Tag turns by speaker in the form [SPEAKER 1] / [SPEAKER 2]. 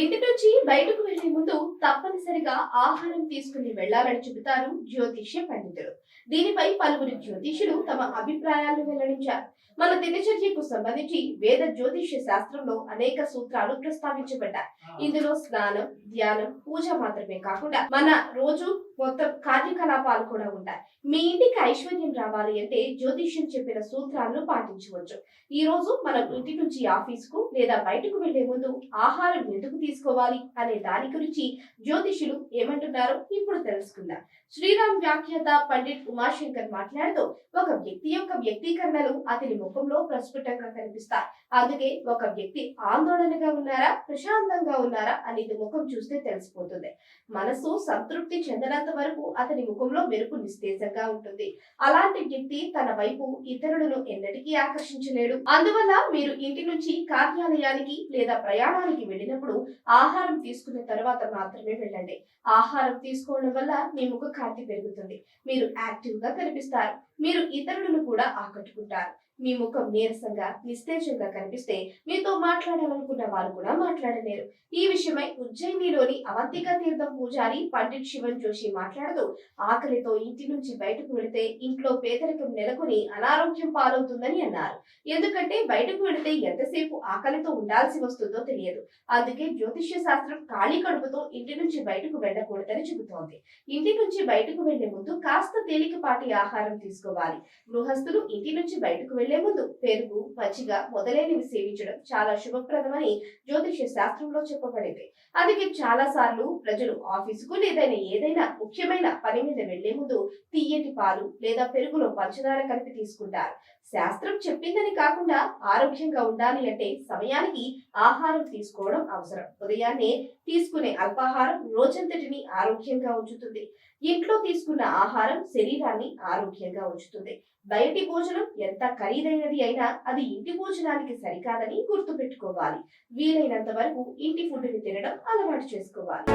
[SPEAKER 1] ఇంటి నుంచి బయటకు వెళ్ళే ముందు తప్పనిసరిగా ఆహారం తీసుకుని వెళ్ళాలని చెబుతారు జ్యోతిష్య పండితులు. దీనిపై పలువురు జ్యోతిషులు తమ అభిప్రాయాలను వెల్లడించారు. మన దినచర్యకు సంబంధించి వేద జ్యోతిష్య శాస్త్రంలో అనేక సూత్రాలు ప్రస్తావించబడ్డాయి. ఇందులో స్నానం ధ్యానం పూజ మాత్రమే కాకుండా మన రోజు మొత్తం కార్యకలాపాలు కూడా ఉంటాయి. మీ ఇంటికి ఐశ్వర్యం రావాలి అంటే జ్యోతిష్యం చెప్పిన సూత్రాలను పాటించవచ్చు. ఈ రోజు మనం ఇంటి నుంచి ఆఫీస్కు లేదా బయటకు వెళ్ళే ముందు ఆహారం ఎందుకు తీసుకోవాలి అనే దాని గురించి జ్యోతిషులు ఏమంటున్నారో ఇప్పుడు తెలుసుకుందాం. శ్రీరామ్ వ్యాఖ్యాత పండిట్ ఉమాశంకర్ మాట్లాడుతూ ఒక వ్యక్తి యొక్క వ్యక్తీకరణలు అతని ముఖంలో ప్రస్ఫుటంగా కనిపిస్తాయి. అందుకే ఒక వ్యక్తి ఆందోళనగా ఉన్నారా ప్రశాంతంగా ఉన్నారా అనేది ముఖం చూస్తే తెలిసిపోతుంది. మనసు సంతృప్తి చెందడంతో వరకు అతని ముఖంలో మెరుపు నిస్తేజంగా ఉంటుంది. అలాంటి వ్యక్తి తన వైపు ఇతరులను ఎన్నటికీ ఆకర్షించలేడు. అందువల్ల మీరు ఇంటి నుంచి కార్యాలయానికి లేదా ప్రయాణానికి వెళ్ళినప్పుడు ఆహారం తీసుకున్న తర్వాత మాత్రమే వెళ్ళండి. ఆహారం తీసుకోవడం వల్ల మీ ముఖ కాంతి పెరుగుతుంది. మీరు యాక్టివ్గా కనిపిస్తారు. మీరు ఇతరులను కూడా ఆకట్టుకుంటారు. మీ ముఖం నీరసంగా నిస్తేజంగా కనిపిస్తే మీతో మాట్లాడాలనుకున్న వారు కూడా మాట్లాడలేరు. ఈ విషయమై ఉజ్జయినిలోని అవంతిక తీర్థం పూజారి పండిట్ శివన్ జోషి మాట్లాడుతూ ఆకలితో ఇంటి నుంచి బయటకు వెళితే ఇంట్లో పేదరికం నెలకొని అనారోగ్యం పాలవుతుందని అన్నారు. ఎందుకంటే బయటకు వెళితే ఎంతసేపు ఆకలితో ఉండాల్సి వస్తుందో తెలియదు. అందుకే జ్యోతిష్య శాస్త్రం ఖాళీ కడుపుతో ఇంటి నుంచి బయటకు వెళ్ళకూడదని చెబుతోంది. ఇంటి నుంచి బయటకు వెళ్ళే ముందు కాస్త తేలికపాటి ఆహారం తీసుకోవాలి. గృహస్థులు ఇంటి నుంచి బయటకు వెళ్ళి ముందు పెరుగు మజ్జిగ మొదలైనవి సేవించడం చాలా శుభప్రదమని జ్యోతిష్య శాస్త్రంలో చెప్పబడింది. అందుకే చాలా సార్లు ప్రజలు ఆఫీసుకు లేదైనా ఏదైనా ముఖ్యమైన పని మీద వెళ్ళే ముందు తీయటి పాలు లేదా పెరుగులో పంచదార కలిపి తీసుకుంటారు. శాస్త్రం చెప్పిందని కాకుండా ఆరోగ్యంగా ఉండాలి అంటే సమయానికి ఆహారం తీసుకోవడం అవసరం. ఉదయాన్నే తీసుకునే అల్పాహారం రోజంతటిని ఆరోగ్యంగా ఉంచుతుంది. ఇంట్లో తీసుకున్న ఆహారం శరీరాన్ని ఆరోగ్యంగా ఉంచుతుంది. బయటి భోజనం ఎంత ఖరీదైనది అయినా అది ఇంటి భోజనానికి సరికాదని గుర్తుపెట్టుకోవాలి. వీలైనంత వరకు ఇంటి ఫుడ్ని తినడం అలవాటు చేసుకోవాలి.